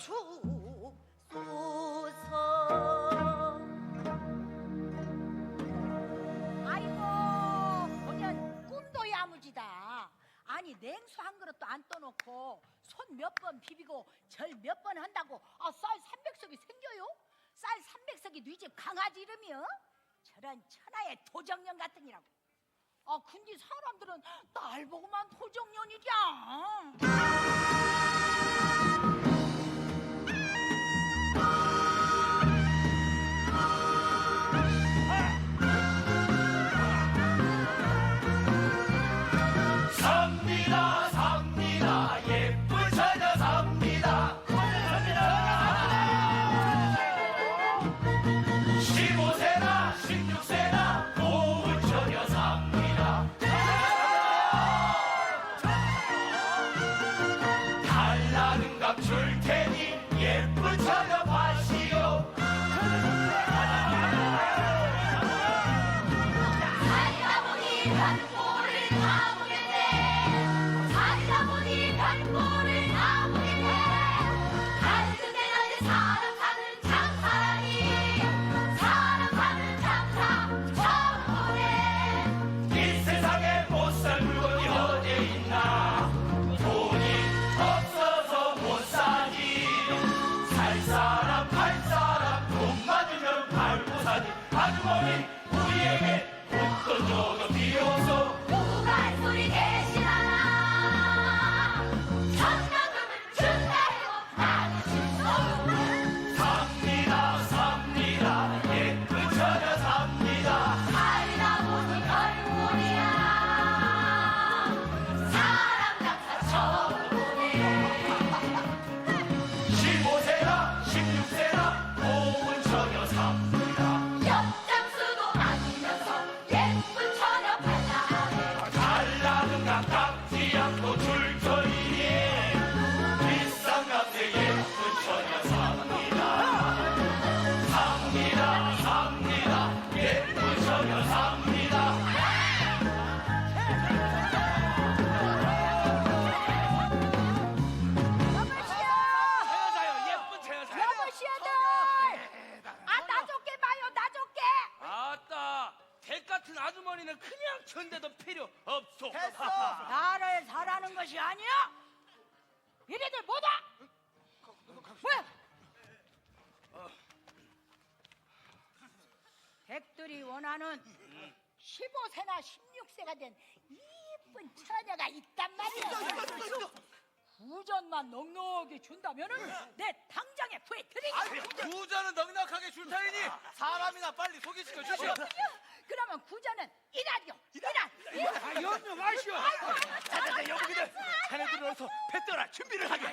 주소서. 아이고 그냥 꿈도 야무지다. 아니 냉수 한 그릇도 안 떠놓고 손 몇 번 비비고 절 몇 번 한다고. 아, 쌀 300석이 생겨요? 쌀 300석이 네 집 강아지 이름이요? 저런 천하의 도정년 같은 이라고. 아 근데 사람들은 날 보고만 도정년이지? 살다 아주머니는 그냥 견대도 필요 없소. 나를 사라는 것이 아니야? 이래들 뭐다? 뭐야 백들이 원하는 15세나 16세가 된 이쁜 처녀가 있단 말이야. 구전만 넉넉히 준다면은 내 당장에 구해드리겠다. 부자는 넉넉하게 줄 테니 사람이나 빨리 소개시켜 주시오 그러면 구전은 이날이요 이날 이날 아 염려 마시오 자자자 여보기들 자네들은 어서 뱃더라 준비를 하게